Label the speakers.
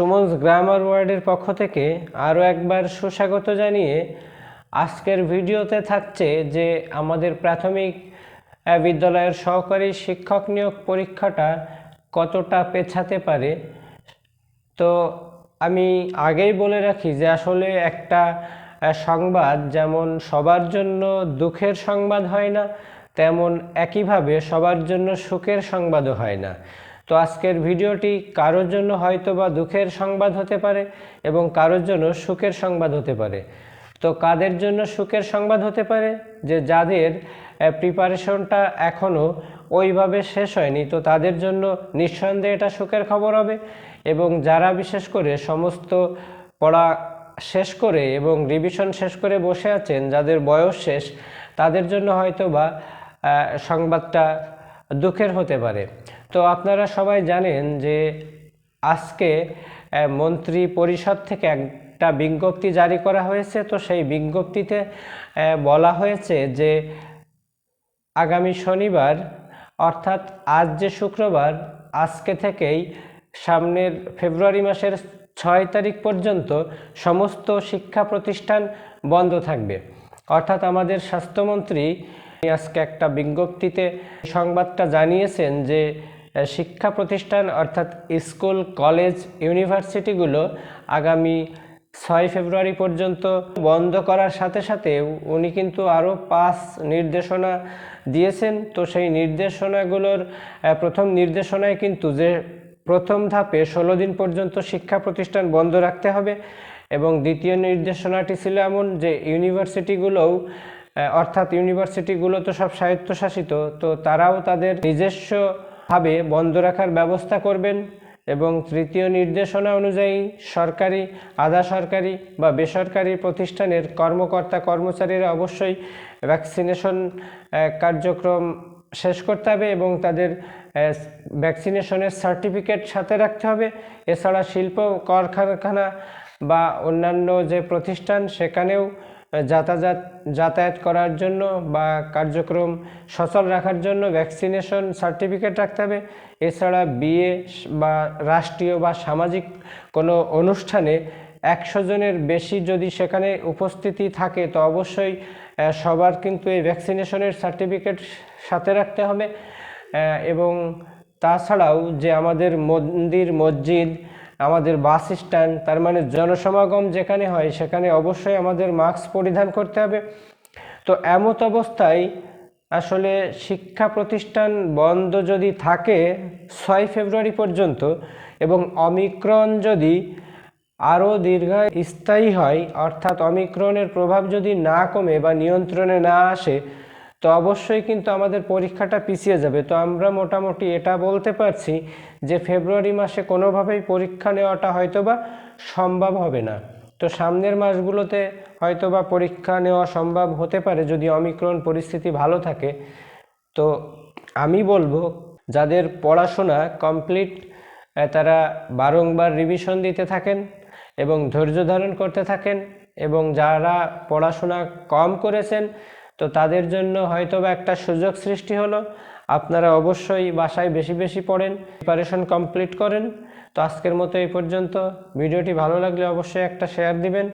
Speaker 1: সুমনস grammar ওয়ার্ডের পক্ষ থেকে আরও একবার সুস্বাগত জানিয়ে আজকের ভিডিওতে থাকছে যে আমাদের প্রাথমিক বিদ্যালয়ের সহকারী শিক্ষক নিয়োগ পরীক্ষাটা কতটা পেছাতে পারে। তো আমি আগেই বলে রাখি যে আসলে একটা সংবাদ যেমন সবার জন্য দুঃখের সংবাদ হয় না, তেমন একইভাবে সবার জন্য সুখের সংবাদও হয় না। তো আজকের ভিডিওটি কারোর জন্য হয়তো বা দুঃখের সংবাদ হতে পারে এবং কারোর জন্য সুখের সংবাদ হতে পারে। তো কাদের জন্য সুখের সংবাদ হতে পারে? যে যাদের প্রিপারেশনটা এখনও ওইভাবে শেষ হয়নি, তো তাদের জন্য নিঃসন্দেহে এটা সুখের খবর হবে এবং যারা বিশেষ করে সমস্ত পড়া শেষ করে এবং রিভিশন শেষ করে বসে আছেন, যাদের বয়স শেষ, তাদের জন্য হয়তো বা সংবাদটা দুঃখের হতে পারে। তো আপনারা সবাই জানেন যে আজকে মন্ত্রী পরিষদ থেকে একটা বিজ্ঞপ্তি জারি করা হয়েছে। তো সেই বিজ্ঞপ্তিতে বলা হয়েছে যে আগামী শনিবার, অর্থাৎ আজ যে শুক্রবার, আজকে থেকেই সামনের ফেব্রুয়ারি মাসের ছয় তারিখ পর্যন্ত সমস্ত শিক্ষা প্রতিষ্ঠান বন্ধ থাকবে। অর্থাৎ আমাদের স্বাস্থ্যমন্ত্রী আজকে একটা বিজ্ঞপ্তিতে সংবাদটা জানিয়েছেন যে শিক্ষা প্রতিষ্ঠান অর্থাৎ স্কুল, কলেজ, ইউনিভার্সিটিগুলো আগামী ছয় ফেব্রুয়ারি পর্যন্ত বন্ধ করার সাথে সাথে উনি কিন্তু আরও পাঁচ নির্দেশনা দিয়েছেন। তো সেই নির্দেশনাগুলোর প্রথম নির্দেশনায় কিন্তু যে প্রথম ধাপে ষোলো দিন পর্যন্ত শিক্ষা প্রতিষ্ঠান বন্ধ রাখতে হবে এবং দ্বিতীয় নির্দেশনাটি ছিল এমন যে ইউনিভার্সিটিগুলোও অর্থাৎ ইউনিভার্সিটিগুলো তো সব স্বায়ত্তশাসিত, তো তারাও তাদের নিজস্বভাবে বন্ধ রাখার ব্যবস্থা করবেন এবং তৃতীয় নির্দেশনা অনুযায়ী সরকারি, আধা সরকারি বা বেসরকারি প্রতিষ্ঠানের কর্মকর্তা, কর্মচারীরা অবশ্যই ভ্যাকসিনেশন কার্যক্রম শেষ করতে হবে এবং তাদের ভ্যাকসিনেশনের সার্টিফিকেট সাথে রাখতে হবে। এছাড়া শিল্প কারখানা বা অন্যান্য যে প্রতিষ্ঠান, সেখানেও যাতায়াত যাতায়াত করার জন্য বা কার্যক্রম সচল রাখার জন্য ভ্যাকসিনেশন সার্টিফিকেট রাখতে হবে। এছাড়া বিয়ে বা রাষ্ট্রীয় বা সামাজিক কোনো অনুষ্ঠানে একশো জনের বেশি যদি সেখানে উপস্থিতি থাকে, তো অবশ্যই সবার কিন্তু এই ভ্যাকসিনেশনের সার্টিফিকেট সাথে রাখতে হবে। এবং তাছাড়াও যে আমাদের মন্দির, মসজিদ আমাদের বাস স্ট্যান্ড, তার মানে জনসমাগম যেখানে হয়, সেখানে অবশ্যই আমাদের মাস্ক পরিধান করতে হবে। তো এমত অবস্থায় আসলে শিক্ষা প্রতিষ্ঠান বন্ধ যদি থাকে ছয় ফেব্রুয়ারি পর্যন্ত এবং অমিক্রণ যদি আরও দীর্ঘ স্থায়ী হয়, অর্থাৎ অমিক্রণের প্রভাব যদি না কমে বা নিয়ন্ত্রণে না আসে তো অবশ্যই কিন্তু আমাদের পরীক্ষাটা পিছিয়ে যাবে। তো আমরা মোটামুটি এটা বলতে পারছি যে ফেব্রুয়ারি মাসে কোনোভাবেই পরীক্ষা নেওয়াটা হয়তোবা সম্ভব হবে না। তো সামনের মাসগুলোতে হয়তোবা পরীক্ষা নেওয়া সম্ভব হতে পারে যদি অমিক্রণ পরিস্থিতি ভালো থাকে। তো আমি বলব, যাদের পড়াশোনা কমপ্লিট তারা বারংবার রিভিশন দিতে থাকেন এবং ধৈর্য ধারণ করতে থাকেন এবং যারা পড়াশোনা কম করেছেন তো তাদের জন্য হয়তো বা একটা সুযোগ সৃষ্টি হলো। আপনারা অবশ্যই বাসায় বেশি বেশি পড়েন প্রিপারেশন কমপ্লিট করেন। তো আজকের মতো এই পর্যন্ত। ভিডিওটি ভালো লাগলে অবশ্যই একটা শেয়ার দিবেন।